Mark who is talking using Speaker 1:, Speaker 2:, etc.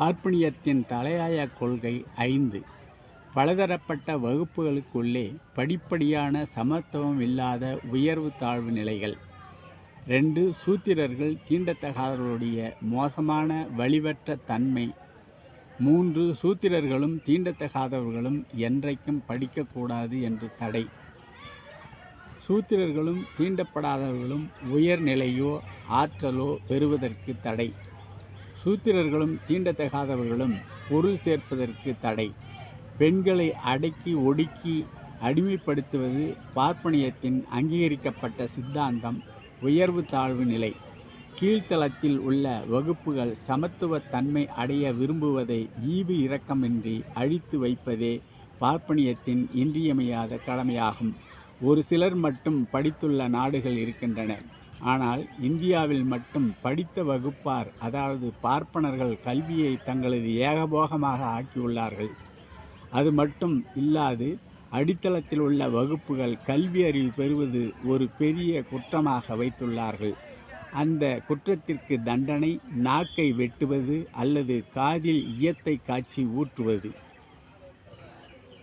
Speaker 1: பார்ப்பனியத்தின் தலையாய கொள்கை ஐந்து. பலதரப்பட்ட வகுப்புகளுக்குள்ளே படிப்படியான சமத்துவம் இல்லாத உயர்வு தாழ்வு நிலைகள். ரெண்டு சூத்திரர்கள் தீண்டத்தகாதவர்களுடைய மோசமான வழிவற்ற தன்மை. மூன்று சூத்திரர்களும் தீண்டத்தகாதவர்களும் என்றைக்கும் படிக்கக்கூடாது என்று தடை. சூத்திரர்களும் தீண்டப்படாதவர்களும் உயர்நிலையோ ஆற்றலோ பெறுவதற்கு தடை. சூத்திரர்களும் தீண்டத்தகாதவர்களும் பொருள் சேர்ப்பதற்கு தடை. பெண்களை அடக்கி ஒடுக்கி அடிமைப்படுத்துவது பார்ப்பனியத்தின் அங்கீகரிக்கப்பட்ட சித்தாந்தம் உயர்வு தாழ்வு நிலை. கீழ்த்தளத்தில் உள்ள வகுப்புகள் சமத்துவத்தன்மை அடைய விரும்புவதை ஈவு இரக்கமின்றி அழித்து வைப்பதே பார்ப்பனியத்தின் இன்றியமையாத கடமையாகும். ஒரு சிலர் மட்டும் படித்துள்ள நாடுகள் இருக்கின்றன. ஆனால் இந்தியாவில் மட்டும் படித்த வகுப்பார் அதாவது பார்ப்பனர்கள் கல்வியை தங்களது ஏகபோகமாக ஆக்கியுள்ளார்கள். அது மட்டும் இல்லாது அடித்தளத்தில் உள்ள வகுப்புகள் கல்வி அறிவு பெறுவது ஒரு பெரிய குற்றமாக வைத்துள்ளார்கள். அந்த குற்றத்திற்கு தண்டனை நாக்கை வெட்டுவது அல்லது காதில் ஈயத்தை காய்ச்சி ஊற்றுவது.